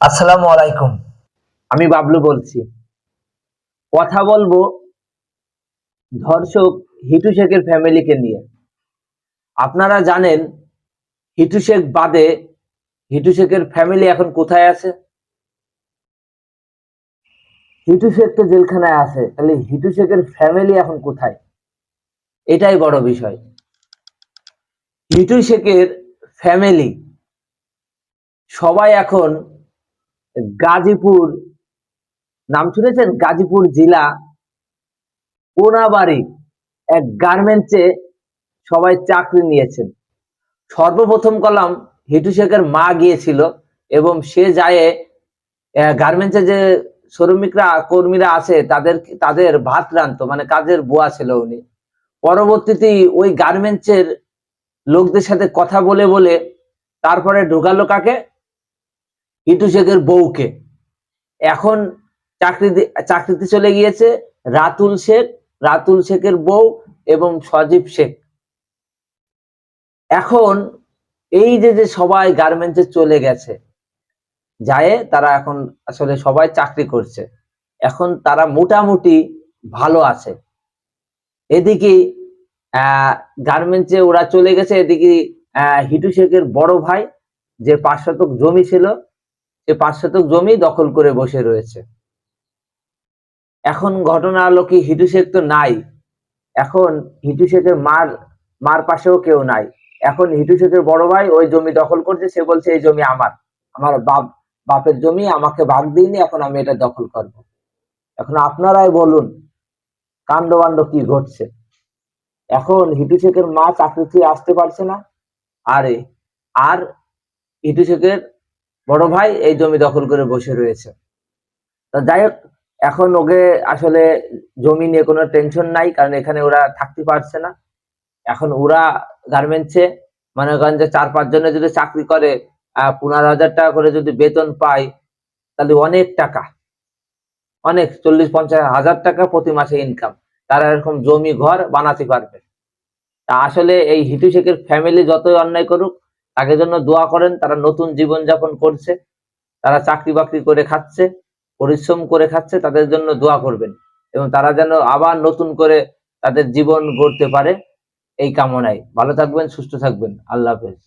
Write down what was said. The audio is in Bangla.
আসসালামু আলাইকুম। আমি বাবলু বলছি। কথা বলব ধর্ষক হিটু শেখের ফ্যামিলিকে নিয়ে। আপনারা জানেন হিটু শেখ বাদে হিটু শেখের ফ্যামিলি এখন কোথায় আছে? হিটু শেখ তো জেলখানায় আছে, তাহলে হিটু শেখের ফ্যামিলি এখন কোথায়? এটাই বড় বিষয়। হিটু শেখের ফ্যামিলি সবাই এখন গাজীপুর, নাম শুনেছেন? গাজীপুর জেলা কোনাবাড়ি এক গার্মেন্টসে সবাই চাকরি নিয়েছেন। সর্বপ্রথম কলাম হিটু শেখের মা গিয়েছিল এবং সে যায় গার্মেন্টসে যে শ্রমিকরা, কর্মীরা আছে তাদের তাদের ভাত রান্ত মানে কাজের বুয়া ছিল উনি। পরবর্তীতে ওই গার্মেন্টসের লোকদের সাথে কথা বলে বলে তারপরে ঢোকালো কাকে? হিটু শেখের বউকে। এখন চাকরি চাকরিতে চলে গিয়েছে রাতুল শেখ, রাতুল শেখের বউ এবং সজীব শেখ। এখন এই যে যে সবাই গার্মেন্টসে চলে গেছে, যায়, তারা এখন আসলে সবাই চাকরি করছে। এখন তারা মোটামুটি ভালো আছে। এদিকে গার্মেন্টসে ওরা চলে গেছে, এদিকে হিটু শেখের বড় ভাই, যে পাঁচ শতক জমি ছিল সে পাঁচ শতক জমি দখল করে বসে রয়েছে। এখন ঘটনা হলো কি হিটু শেখ তো নাই। এখন হিটু শেখের মার মার পাশেও কেউ নাই। এখন হিটু শেখের বড় ভাই ওই জমি দখল করছে, সে বলছে, এই জমি আমার। আমার বাপ, বাপের জমি, আমাকে ভাগ দিইনি এখন আমি এটা দখল করব। এখন আপনারাই বলুন কাণ্ড বাণ্ড কি ঘটছে? এখন হিটু শেখের মা চাকরি আসতে পারছে না। আরে, আর হিটু শেখের বড় ভাই, এই জমি দখল করে বসে রয়েছে। তো যাই হোক, এখন ওকে আসলে জমি নিয়ে কোনো টেনশন নাই, কারণ এখানে ওরা থাকতে পারছে না। এখন ওরা গার্মেন্টসে মনে করেন যে চার পাঁচ জনে যদি চাকরি করে পনেরো হাজার টাকা করে যদি বেতন পায়, তাহলে অনেক টাকা। অনেক, চল্লিশ পঞ্চাশ হাজার টাকা প্রতি মাসে ইনকাম তারা এরকম জমি ঘর বানাতে পারবে। তা আসলে এই হিটু শেখের ফ্যামিলি যতই অন্যায় করুক তাকে জন্য দোয়া করেন, তারা নতুন জীবন যাপন করছে, তারা চাকরি বাকরি করে খাচ্ছে, পরিশ্রম করে খাচ্ছে, তাদের জন্য দোয়া করবেন। এবং তারা যেন আবার নতুন করে তাদের জীবন গড়তে পারে, এই কামনায়। ভালো থাকবেন, সুস্থ থাকবেন। আল্লাহ হাফেজ।